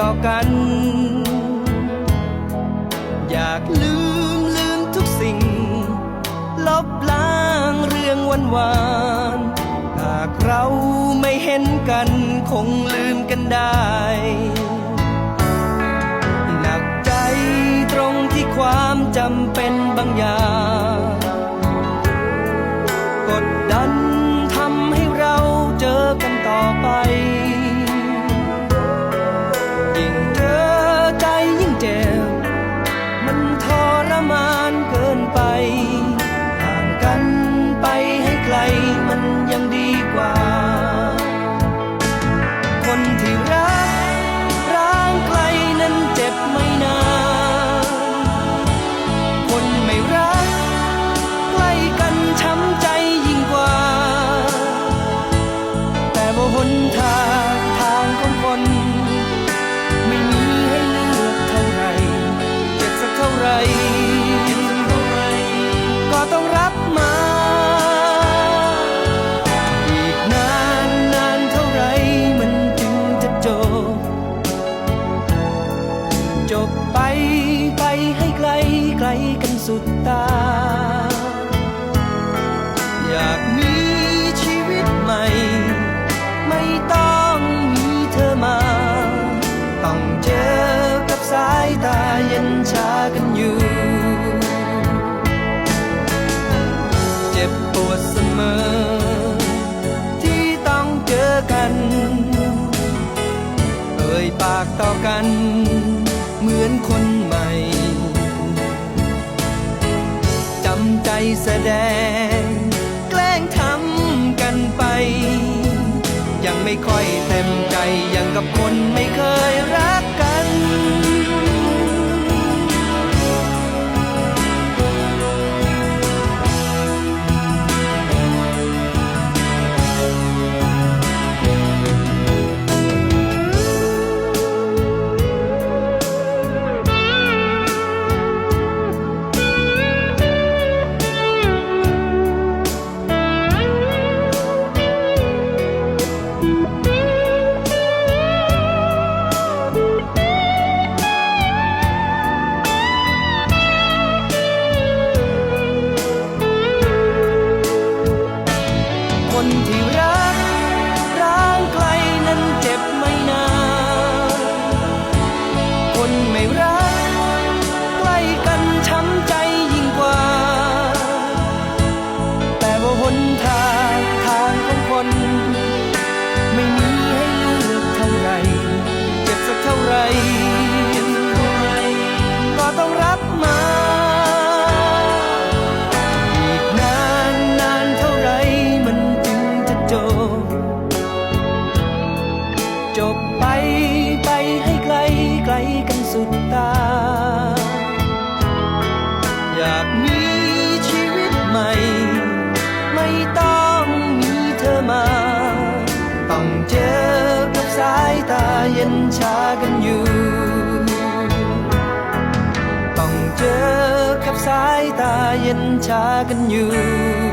ต่อกัน อยากลืมลืมทุกสิ่ง ลบล้างเรื่องวันวานหากเราไม่เห็นกันคงลืมกันได้หนักใจตรงที่ความจำเป็นบางอย่าง กดดัน ไปไปให้ไกลไกลกันสุดตา อยากมีชีวิตใหม่ ไม่ต้องมีเธอมา ต้องเจอกับสายตาเย็นชากันอยู่ เจ็บปวดเสมอ ที่ต้องเจอกัน เอ่ยปากต่อกัน แสดง แกล้งทำกันไป ยังไม่ค่อยเต็มใจยังกับคนไม่เคย กันอยู่ ต้องเจอกับสายตาเย็นชากันอยู่